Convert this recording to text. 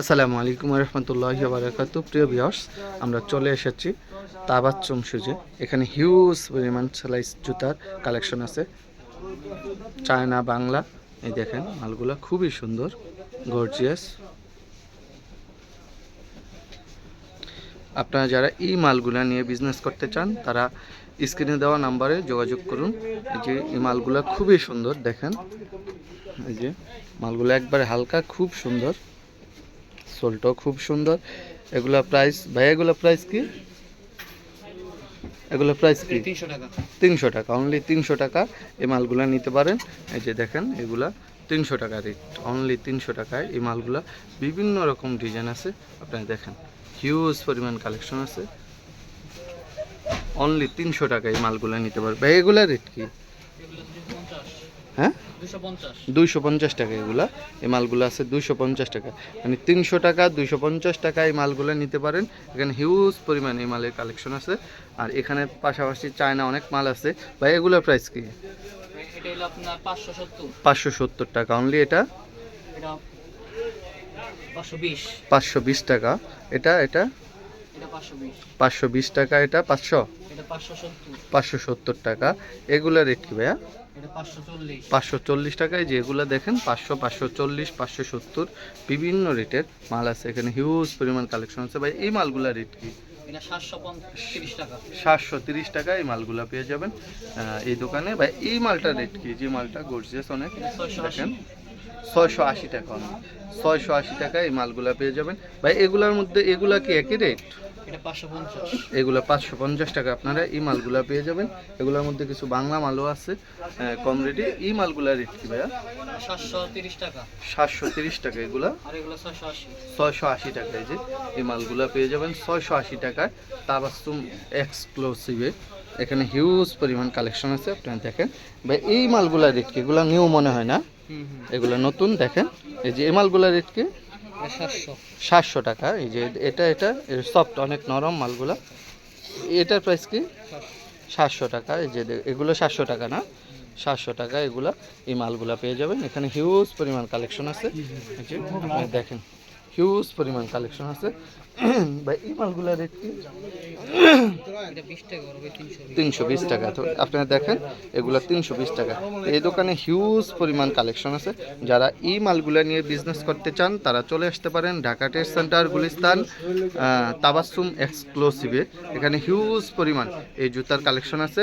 আসসালামু আলাইকুম রহমতুল্লাহ বারাকাতু প্রিয় বিয়স আমরা চলে এসেছি তাবাচ্চম সুজে এখানে হিউজ পরিমাণ সেলাইস জুতার কালেকশন আছে। চায়না, বাংলা, এই দেখেন মালগুলো খুবই সুন্দর গর্জিয়াস আপনারা যারা এই মালগুলো নিয়ে বিজনেস করতে চান, তারা স্ক্রিনে দেওয়া নাম্বারে যোগাযোগ করুন। এই যে এই মালগুলো খুবই সুন্দর, দেখেন। এই যে মালগুলো একবারে হালকা, খুব সুন্দর। সোলটাও খুব সুন্দর। এগুলা প্রাইস ভাই এগুলো প্রাইস কি? এগুলো প্রাইস কি? তিনশো টাকা। অনলি তিনশো টাকা। এই মালগুলা নিতে পারেন। এই যে দেখেন এগুলা তিনশো টাকা রেট অনলি তিনশো টাকায় এই মালগুলা। বিভিন্ন রকম ডিজাইন আছে। আপনারা দেখেন হিউজ পরিমাণ কালেকশন আছে। অনলি তিনশো টাকা এই মালগুলা নিতে পারবে এগুলা রেট কি? হ্যাঁ? দুইশো পঞ্চাশ। টাকা এগুলা। এই মালগুলো আছে দুইশো পঞ্চাশ টাকা। মানে তিনশো টাকা দুইশো পঞ্চাশ টাকা এই মালগুলো নিতে পারেন। এখানে হিউজ পরিমাণ এই মালের কালেকশন আছে। আর এখানে পাশাপাশি চায়না অনেক মাল আছে। ভাই এগুলোর প্রাইস কি? এটা হলো আপনার পাঁচশো সত্তর। টাকা। অনলি এটা? পাঁচশো বিশ টাকা। এটা এটা? পাঁচশো বিশ। টাকা এটা পাঁচশো? পাঁচশো সত্তর। টাকা। এগুলো রেট কি ভাইয়া? পাঁচশো চল্লিশ। টাকায় যেগুলো দেখেন পাঁচশো পাঁচশো চল্লিশ পাঁচশো সত্তর বিভিন্ন রেটের মাল আছে। এখানে হিউজ পরিমাণ কালেকশন আছে। ভাই এই মালগুলোর রেট কি? সাতশো তিরিশ টাকা। টাকায় এই মালগুলো পেয়ে যাবেন এই দোকানে। বা এই মালটার রেট কি? যে মালটা গর্জিয়াস অনেক দেখেন। ছয়শো আশি টাকা অনেক। ছয়শো আশি টাকায় এই মালগুলো পেয়ে যাবেন। ভাই এগুলোর মধ্যে এগুলা কি একই রেট এগুলো পাঁচশো পঞ্চাশ টাকা আপনারা এই মালগুলো পেয়ে যাবেন। এগুলোর মধ্যে কিছু বাংলা মালও আছে কম রেটে। এই মালগুলোর রেট কি ভাইয়া? সাতশো তিরিশ টাকা। সাতশো তিরিশ টাকা এগুলা? ছয়শো আশি। আশি টাকায় যে এই মালগুলো পেয়ে যাবেন। ছয়শো আশি টাকায় তাবাসুম এক্সক্লুসিভে। এখানে হিউজ পরিমাণ কালেকশন আছে আপনারা দেখেন। ভাই এই মালগুলা রেট কি? এগুলো নিউ মনে হয় না? এগুলো নতুন দেখেন। এই যে এই মালগুলা রেট কি? সাতশো। টাকা, এই যে এটা এটা সফট অনেক নরম মালগুলো। এটার প্রাইস কি? সাতশো টাকা, এই যে এগুলো সাতশো টাকা না? সাতশো টাকা এগুলা, এই মালগুলা পেয়ে যাবেন। এখানে হিউজ পরিমাণ কালেকশন আছে। দেখেন। হিউজ পরিমাণ কালেকশন আছে। ভাই, এই মালগুলা রেট কি? তিনশো বিশ টাকা। তো আপনারা দেখেন, এগুলো তিনশো বিশ টাকা। এই দোকানে হিউজ পরিমাণ কালেকশন আছে। যারা এই মালগুলো নিয়ে বিজনেস করতে চান, তারা চলে আসতে পারেন ঢাকা টেস্ট সেন্টার গুলিস্তান তাবাসুম এক্সক্লুসিভে এখানে হিউজ পরিমাণ এই জুতার কালেকশন আছে।